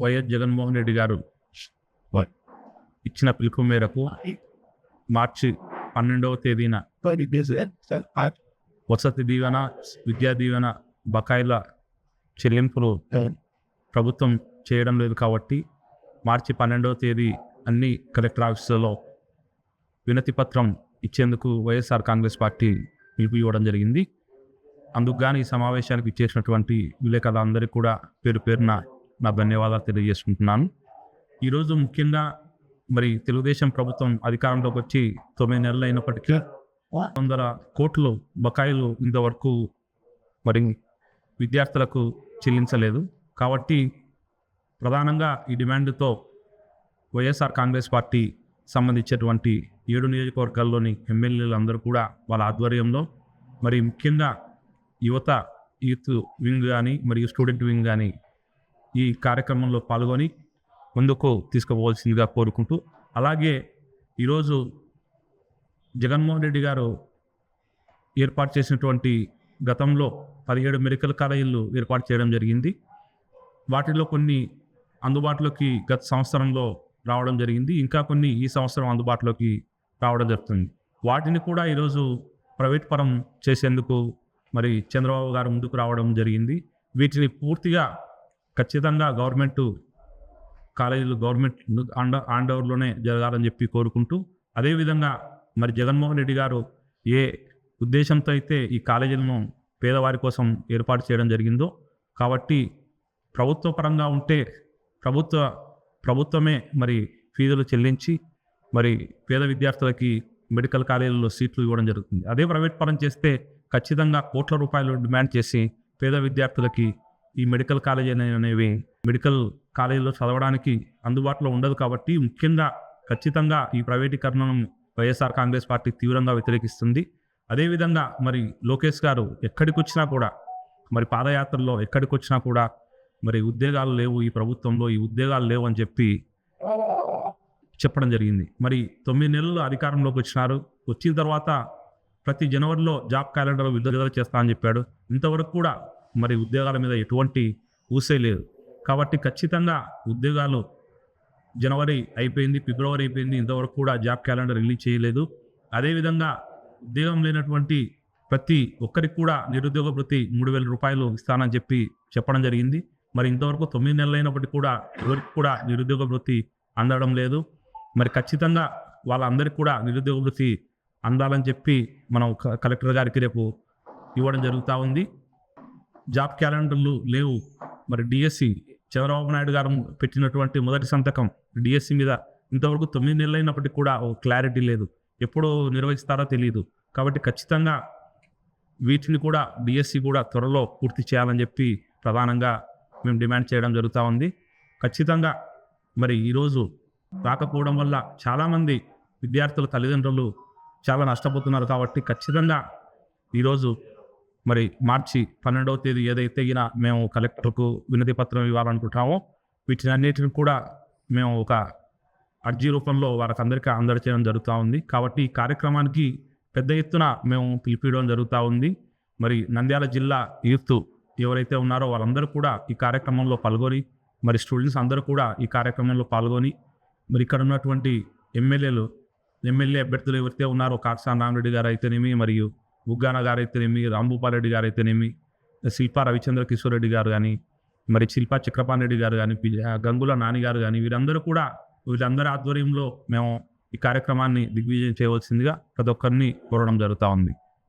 YS Jaganmohan Reddy గారు ఇచ్చిన పిలుపు మేరకు మార్చి పన్నెండవ తేదీన వసతి దీవెన విద్యా దీవెన బకాయిల చెల్లింపులు ప్రభుత్వం చేయడం లేదు కాబట్టి మార్చి పన్నెండవ తేదీ అన్ని కలెక్టర్ ఆఫీసులలో వినతి పత్రం ఇచ్చేందుకు వైఎస్ఆర్ కాంగ్రెస్ పార్టీ పిలుపు ఇవ్వడం జరిగింది. అందుకు ఈ సమావేశానికి ఇచ్చేసినటువంటి విలేకరులందరికీ కూడా పేరు పేరున నా ధన్యవాదాలు తెలియజేసుకుంటున్నాను. ఈరోజు ముఖ్యంగా మరి తెలుగుదేశం ప్రభుత్వం అధికారంలోకి వచ్చి తొమ్మిది నెలలు అయినప్పటికీ వందల కోట్లు బకాయిలు ఇంతవరకు మరి విద్యార్థులకు చెల్లించలేదు. కాబట్టి ప్రధానంగా ఈ డిమాండ్తో వైఎస్ఆర్ కాంగ్రెస్ పార్టీ సంబంధించినటువంటి ఏడు నియోజకవర్గాల్లోని ఎమ్మెల్యేలు అందరూ కూడా వాళ్ళ ఆధ్వర్యంలో మరి ముఖ్యంగా యువత యూత్ వింగ్ కానీ మరియు స్టూడెంట్ వింగ్ కానీ ఈ కార్యక్రమంలో పాల్గొని ముందుకు తీసుకుపోవాల్సిందిగా కోరుకుంటూ అలాగే ఈరోజు జగన్మోహన్ రెడ్డి గారు ఏర్పాటు చేసినటువంటి గతంలో పదిహేడు మెడికల్ కాలేజీలు ఏర్పాటు చేయడం జరిగింది. వాటిలో కొన్ని అందుబాటులోకి గత సంవత్సరంలో రావడం జరిగింది. ఇంకా కొన్ని ఈ సంవత్సరం అందుబాటులోకి రావడం జరుగుతుంది. వాటిని కూడా ఈరోజు ప్రైవేట్ పరం చేసేందుకు మరి చంద్రబాబు గారు ముందుకు రావడం జరిగింది. వీటిని పూర్తిగా ఖచ్చితంగా గవర్నమెంట్ కాలేజీలు గవర్నమెంట్ అండ హ్యాండ్ ఓవర్లోనే జరగాలని చెప్పి కోరుకుంటూ అదేవిధంగా మరి జగన్మోహన్ రెడ్డి గారు ఏ ఉద్దేశంతో అయితే ఈ కాలేజీలను పేదవారి కోసం ఏర్పాటు చేయడం జరిగిందో కాబట్టి ప్రభుత్వ పరంగా ఉంటే ప్రభుత్వ ప్రభుత్వమే మరి ఫీజులు చెల్లించి మరి పేద విద్యార్థులకి మెడికల్ కాలేజీల్లో సీట్లు ఇవ్వడం జరుగుతుంది. అదే ప్రైవేట్ పరం చేస్తే ఖచ్చితంగా కోట్ల రూపాయలు డిమాండ్ చేసి పేద విద్యార్థులకి ఈ మెడికల్ కాలేజీ అనేవి మెడికల్ కాలేజీలో చదవడానికి అందుబాటులో ఉండదు కాబట్టి ముఖ్యంగా ఖచ్చితంగా ఈ ప్రైవేటీకరణను వైఎస్ఆర్ కాంగ్రెస్ పార్టీ తీవ్రంగా వ్యతిరేకిస్తుంది. అదేవిధంగా మరి లోకేష్ గారు ఎక్కడికి వచ్చినా కూడా మరి పాదయాత్రలో ఎక్కడికి వచ్చినా కూడా మరి ఉద్యోగాలు లేవు ఈ ప్రభుత్వంలో ఈ ఉద్యోగాలు లేవు అని చెప్పి చెప్పడం జరిగింది. మరి తొమ్మిది నెలలు అధికారంలోకి వచ్చినారు. వచ్చిన తర్వాత ప్రతి జనవరిలో జాబ్ క్యాలెండర్ విడుదల చేస్తా అని చెప్పాడు. ఇంతవరకు కూడా మరి ఉద్యోగాల మీద ఎటువంటి ఊసే లేదు. కాబట్టి ఖచ్చితంగా ఉద్యోగాలు జనవరి అయిపోయింది ఫిబ్రవరి అయిపోయింది ఇంతవరకు కూడా జాబ్ క్యాలెండర్ రిలీజ్ చేయలేదు. అదేవిధంగా ఉద్యోగం లేనటువంటి ప్రతి ఒక్కరికి కూడా నిరుద్యోగ వృత్తి మూడు వేల రూపాయలు ఇస్తానని చెప్పి చెప్పడం జరిగింది. మరి ఇంతవరకు తొమ్మిది నెలలు అయినప్పటికీ కూడా ఎవరికి కూడా నిరుద్యోగ వృత్తి అందడం లేదు. మరి ఖచ్చితంగా వాళ్ళందరికీ కూడా నిరుద్యోగ వృత్తి అందాలని చెప్పి మనం కలెక్టర్ గారికి రేపు ఇవ్వడం జరుగుతూ ఉంది. జాబ్ క్యాలెండర్లు లేవు. మరి డిఎస్సి చంద్రబాబు నాయుడు గారు పెట్టినటువంటి మొదటి సంతకం డిఎస్సి మీద ఇంతవరకు తొమ్మిది నెలలైనప్పటికీ కూడా ఓ క్లారిటీ లేదు. ఎప్పుడు నిర్వహిస్తారో తెలియదు కాబట్టి ఖచ్చితంగా వీటిని కూడా డిఎస్సి కూడా త్వరలో పూర్తి చేయాలని చెప్పి ప్రధానంగా మేము డిమాండ్ చేయడం జరుగుతూ ఉంది. ఖచ్చితంగా మరి ఈరోజు రాకపోవడం వల్ల చాలామంది విద్యార్థుల తల్లిదండ్రులు చాలా నష్టపోతున్నారు కాబట్టి ఖచ్చితంగా ఈరోజు మరి మార్చి పన్నెండవ తేదీ ఏదైతే గిన మేము కలెక్టర్కు వినతి పత్రం ఇవ్వాలనుకుంటామో వీటిని అన్నిటిని కూడా మేము ఒక అర్జీ రూపంలో వారికి అందరికీ అందజేయడం జరుగుతూ ఉంది. కాబట్టి ఈ కార్యక్రమానికి పెద్ద ఎత్తున మేము పిలిపియడం జరుగుతూ ఉంది. మరి నంద్యాల జిల్లా యూత్ ఎవరైతే ఉన్నారో వాళ్ళందరూ కూడా ఈ కార్యక్రమంలో పాల్గొని మరి స్టూడెంట్స్ అందరూ కూడా ఈ కార్యక్రమంలో పాల్గొని మరి ఇక్కడ ఉన్నటువంటి ఎమ్మెల్యేలు ఎమ్మెల్యే అభ్యర్థులు ఎవరైతే ఉన్నారో కాకసాని రామరెడ్డి గారు అయితేనేమి మరియు బుగ్గాన గారు అయితేనేమి గారైతేనేమి రెడ్డి గారు అయితేనేమి శిల్పా రవిచంద్ర కిషోర్ రెడ్డి గారు కానీ మరి శిల్పా చక్రపాణి రెడ్డి గారు కానీ గంగుల నాని గారు కానీ వీరందరూ కూడా వీళ్ళందరి ఆధ్వర్యంలో మేము ఈ కార్యక్రమాన్ని దిగ్విజయం చేయవలసిందిగా ప్రతి ఒక్కరిని కోరడం జరుగుతూ ఉంది.